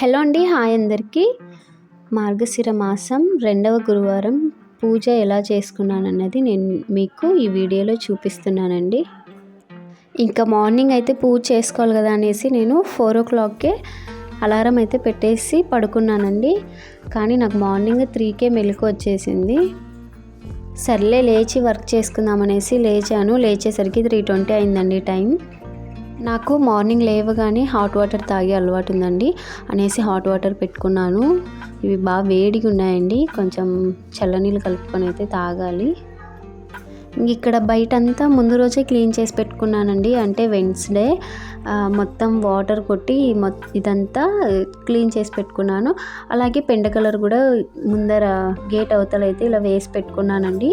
Hello అండి hi అందరికీ. మార్గశిర మాసం రెండవ గురువారం పూజ ఎలా చేసుకున్నానన్నది నేను మీకు ఈ వీడియోలో చూపిస్తున్నానండి. ఇంకా మార్నింగ్ అయితే పూజ చేసుకోవాలి కదా అనేసి నేను ఫోర్ ఓ క్లాక్కే అలారం అయితే పెట్టేసి పడుకున్నానండి. కానీ నాకు మార్నింగ్ త్రీకే మెలకు వచ్చేసింది. సర్లే లేచి వర్క్ చేసుకుందామనేసి లేచాను. లేచేసరికి త్రీ ట్వంటీ అయిందండి టైం. నాకు మార్నింగ్ లేవగానే హాట్ వాటర్ తాగే అలవాటు ఉందండి. అనేసి హాట్ వాటర్ పెట్టుకున్నాను. ఇవి బాగా వేడిగా ఉన్నాయండి. కొంచెం చల్లనీళ్ళు కలుపుకొని అయితే తాగాలి. ఇక్కడ బయట అంతా ముందు రోజే క్లీన్ చేసి పెట్టుకున్నానండి. అంటే వెన్స్డే మొత్తం వాటర్ కొట్టి ఇదంతా క్లీన్ చేసి పెట్టుకున్నాను. అలాగే పెండ కలర్ కూడా ముందర గేట్ అవతలైతే ఇలా వేసి పెట్టుకున్నానండి.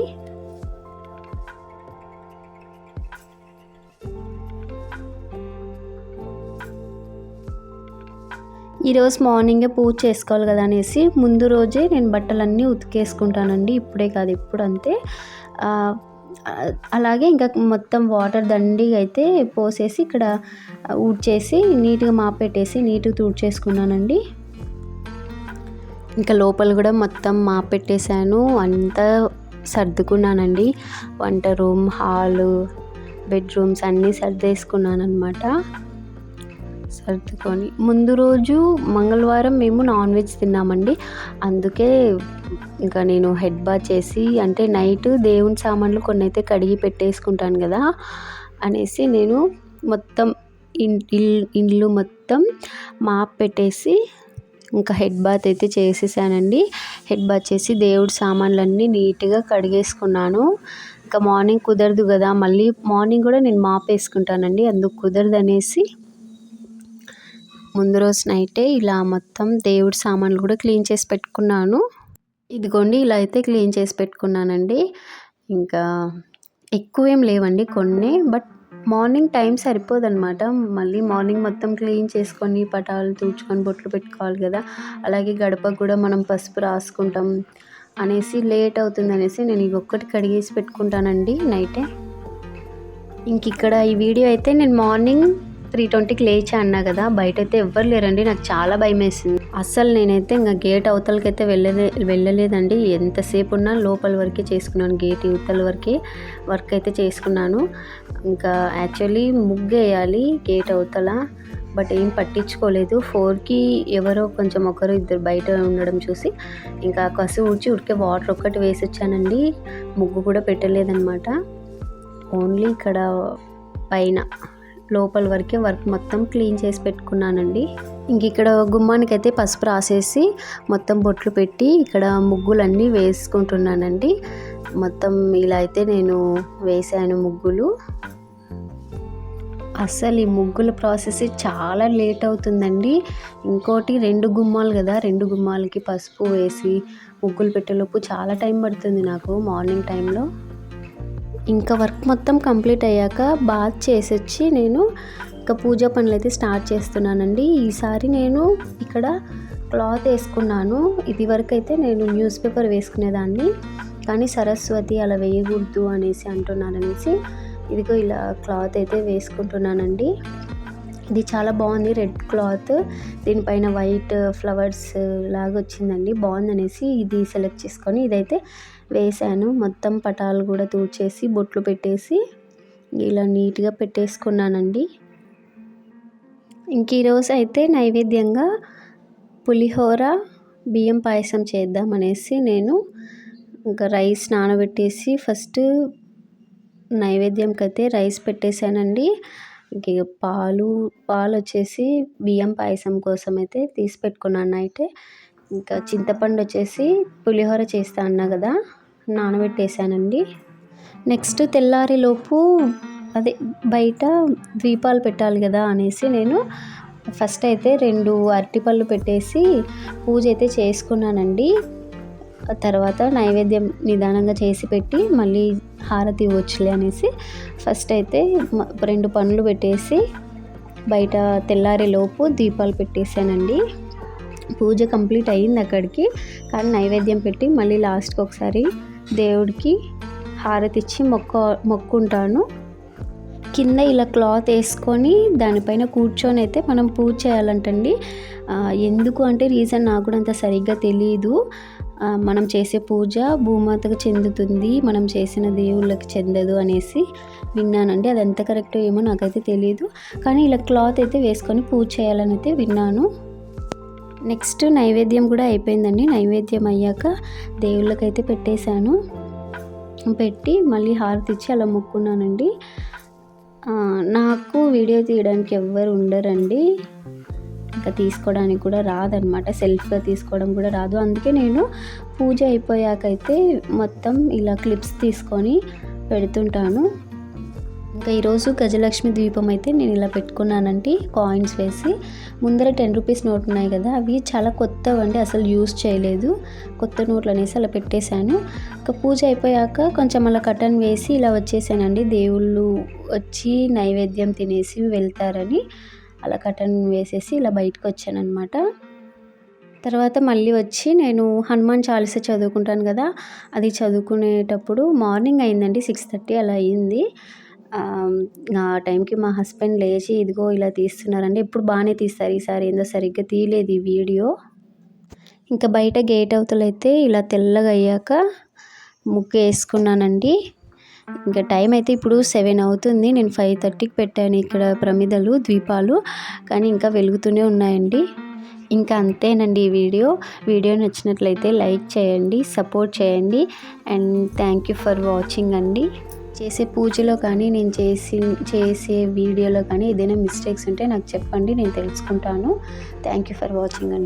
ఈరోజు మార్నింగే పూజ చేసుకోవాలి కదా అనేసి ముందు రోజే నేను బట్టలన్నీ ఉతికేసుకుంటానండి. ఇప్పుడే కాదు ఇప్పుడు అంతే. అలాగే ఇంకా మొత్తం వాటర్ దండిగా అయితే పోసేసి ఇక్కడ ఊడ్చేసి నీట్గా మాపెట్టేసి నీట్గా తుడిచేసుకున్నానండి. ఇంకా లోపల కూడా మొత్తం మాపెట్టేశాను. అంతా సర్దుకున్నానండి. వంట రూమ్ హాలు బెడ్రూమ్స్ అన్నీ సర్దేసుకున్నాను అనమాట సర్దుకొని. ముందు రోజు మంగళవారం మేము నాన్ వెజ్ తిన్నామండి. అందుకే ఇంకా నేను హెడ్ బాత్ చేసి అంటే నైట్ దేవుని సామాన్లు కొన్ని అయితే కడిగి పెట్టేసుకుంటాను కదా అనేసి నేను మొత్తం ఇల్లు మొత్తం మాప్ పెట్టేసి ఇంకా హెడ్ బాత్ అయితే చేసేసానండి. హెడ్ బాత్ చేసి దేవుడి సామాన్లన్నీ నీట్గా కడిగేసుకున్నాను. ఇంకా మార్నింగ్ కుదరదు కదా మళ్ళీ మార్నింగ్ కూడా నేను మాప్ వేసుకుంటానండి. అందుకు కుదరదు అనేసి ముందు రోజు నైటే ఇలా మొత్తం దేవుడి సామాన్లు కూడా క్లీన్ చేసి పెట్టుకున్నాను. ఇదిగోండి ఇలా అయితే క్లీన్ చేసి పెట్టుకున్నానండి. ఇంకా ఎక్కువేం లేవండి కొన్ని బట్ మార్నింగ్ టైం సరిపోదన్నమాట. మళ్ళీ మార్నింగ్ మొత్తం క్లీన్ చేసుకొని పటాలు తుడుచుకొని బొట్లు పెట్టుకోవాలి కదా. అలాగే గడపకు కూడా మనం పసుపు రాసుకుంటాం అనేసి లేట్ అవుతుంది అనేసి నేను ఇవి ఒక్కటి కడిగేసి పెట్టుకుంటానండి నైటే. ఇంక ఇక్కడ ఈ వీడియో అయితే నేను మార్నింగ్ త్రీ ట్వంటీకి లేచా అన్నా కదా బయట అయితే ఎవ్వరు లేరండి. నాకు చాలా భయం వేసింది అస్సలు నేనైతే ఇంకా గేట్ అవతలకి అయితే వెళ్ళలే వెళ్ళలేదండి. ఎంతసేపు ఉన్నా లోపల వరకే చేసుకున్నాను. గేట్ ఇవతల వరకే వర్క్ అయితే చేసుకున్నాను. ఇంకా యాక్చువల్లీ ముగ్గు వేయాలి గేట్ అవతల బట్ ఏం పట్టించుకోలేదు. ఫోర్కి ఎవరో కొంచెం ఒకరు ఇద్దరు బయట ఉండడం చూసి ఇంకా కసి ఊడ్చి ఉడికే వాటర్ ఒక్కటి వేసి వచ్చానండి ముగ్గు కూడా పెట్టలేదన్నమాట. ఓన్లీ ఇక్కడ పైన. లోపల వరకే వర్క్ మొత్తం క్లీన్ చేసి పెట్టుకున్నానండి. ఇంక ఇక్కడ గుమ్మానికి అయితే పసుపు రాసేసి మొత్తం బొట్లు పెట్టి ఇక్కడ ముగ్గులన్నీ వేసుకుంటున్నానండి. మొత్తం ఇలా అయితే నేను వేసాను ముగ్గులు. అసలు ఈ ముగ్గుల ప్రాసెస్ చాలా లేట్ అవుతుందండి. ఇంకోటి రెండు గుమ్మాలు కదా రెండు గుమ్మాలకి పసుపు వేసి ముగ్గులు పెట్టేలోపు చాలా టైం పడుతుంది నాకు మార్నింగ్ టైంలో. ఇంకా వర్క్ మొత్తం కంప్లీట్ అయ్యాక బాత్ చేసొచ్చి నేను ఇంకా పూజ పనులు అయితే స్టార్ట్ చేస్తున్నానండి. ఈసారి నేను ఇక్కడ క్లాత్ వేసుకున్నాను. ఇది వరకు అయితే నేను న్యూస్ పేపర్ వేసుకునేదాన్ని. కానీ సరస్వతి అలా వేయకూడదు అనేసి అంటున్నాను అనేసి ఇదిగో ఇలా క్లాత్ అయితే వేసుకుంటున్నానండి. ఇది చాలా బాగుంది రెడ్ క్లాత్. దీనిపైన వైట్ ఫ్లవర్స్ లాగా వచ్చిందండి బాగుంది అనేసి ఇది సెలెక్ట్ చేసుకొని ఇదైతే వేసాను మొత్తం పటాలు కూడా తూచేసి బొట్లు పెట్టేసి ఇలా నీట్గా పెట్టేసుకున్నానండి. ఇంక ఈరోజు అయితే నైవేద్యంగా పులిహోర బియ్యం పాయసం చేద్దామనేసి నేను ఇంకా రైస్ నానబెట్టేసి ఫస్ట్ నైవేద్యంకి అయితే రైస్ పెట్టేశానండి. ఇంక పాలు పాలు వచ్చేసి బియ్యం పాయసం కోసం అయితే తీసి పెట్టుకున్నాను అయితే ఇంకా చింతపండు వచ్చేసి పులిహోర చేస్తా అన్నా కదా. నానబెట్టేసానండి నెక్స్ట్ తెల్లారిలోపు అదే బయట ద్వీపాలు పెట్టాలి కదా అనేసి నేను ఫస్ట్ అయితే రెండు అరటిపళ్ళు పెట్టేసి పూజ అయితే చేసుకున్నానండి. తర్వాత నైవేద్యం నిదానంగా చేసి పెట్టి మళ్ళీ హారతి ఇవ్వచ్చులే అనేసి ఫస్ట్ అయితే రెండు పనులు పెట్టేసి బయట తెల్లారేలోపు దీపాలు పెట్టేశానండి. పూజ కంప్లీట్ అయ్యింది అక్కడికి. కానీ నైవేద్యం పెట్టి మళ్ళీ లాస్ట్కి ఒకసారి దేవుడికి హారతి ఇచ్చి మొక్క మొక్కుంటాను. కింద ఇలా క్లాత్ వేసుకొని దానిపైన కూర్చొని అయితే మనం పూజ చేయాలంటండి. ఎందుకు అంటే రీజన్ నాకు కూడా అంత సరిగ్గా తెలియదు మనం చేసే పూజ భూమాతకు చెందుతుంది మనం చేసిన దేవుళ్ళకి చెందదు అనేసి విన్నానండి. అది ఎంత కరెక్టో ఏమో నాకైతే తెలియదు కానీ ఇలా క్లాత్ అయితే వేసుకొని పూజ చేయాలని అయితే విన్నాను. నెక్స్ట్ నైవేద్యం కూడా అయిపోయిందండి. నైవేద్యం అయ్యాక దేవుళ్ళకైతే పెట్టేశాను. పెట్టి మళ్ళీ హారతి ఇచ్చి అలా మొక్కున్నానండి. నాకు వీడియో తీయడానికి ఎవ్వరు ఉండరండి. ఇంకా తీసుకోవడానికి కూడా రాదనమాట సెల్ఫ్గా తీసుకోవడం కూడా రాదు. అందుకే నేను పూజ అయిపోయాకైతే మొత్తం ఇలా క్లిప్స్ తీసుకొని పెడుతుంటాను. ఇంకా ఈరోజు గజలక్ష్మి ద్వీపం అయితే నేను ఇలా పెట్టుకున్నానండి కాయిన్స్ వేసి. ముందర టెన్ రూపీస్ నోట్ ఉన్నాయి కదా అవి చాలా కొత్తవండి అసలు యూస్ చేయలేదు. కొత్త నోట్లు అనేసి అలా పెట్టేశాను. ఇంకా పూజ అయిపోయాక కొంచెం అలా కటన్ వేసి ఇలా వచ్చేసానండి. దేవుళ్ళు వచ్చి నైవేద్యం తినేసి వెళ్తారని అలా కటన్ వేసేసి ఇలా బయటకు వచ్చాను అనమాట తర్వాత మళ్ళీ వచ్చి నేను హనుమాన్ చాలీస చదువుకుంటాను కదా అది చదువుకునేటప్పుడు మార్నింగ్ అయిందండి సిక్స్ థర్టీ అలా అయింది. ఆ టైంకి మా హస్బెండ్ లేచి ఇదిగో ఇలా తీస్తున్నారండి ఎప్పుడు బాగానే తీస్తారు ఈసారి ఏందో సరిగ్గా తీయలేదు ఈ వీడియో. ఇంకా బయట గేట్ అవతలైతే ఇలా తెల్లగా అయ్యాక ముగ్గు వేసుకున్నానండి. ఇంకా టైం అయితే ఇప్పుడు సెవెన్ అవుతుంది. నేను ఫైవ్ థర్టీకి పెట్టాను ఇక్కడ ప్రమిదలు ద్వీపాలు కానీ ఇంకా వెలుగుతూనే ఉన్నాయండి. ఇంకా అంతేనండి ఈ వీడియో. వీడియో నచ్చినట్లయితే లైక్ చేయండి సపోర్ట్ చేయండి. And thank you for watching అండి. చేసే పూజలో కానీ నేను చేసి చేసే వీడియోలో కానీ ఏదైనా మిస్టేక్స్ ఉంటే నాకు చెప్పండి నేను తెలుసుకుంటాను. థ్యాంక్ యూ ఫర్ వాచింగ్ అండి.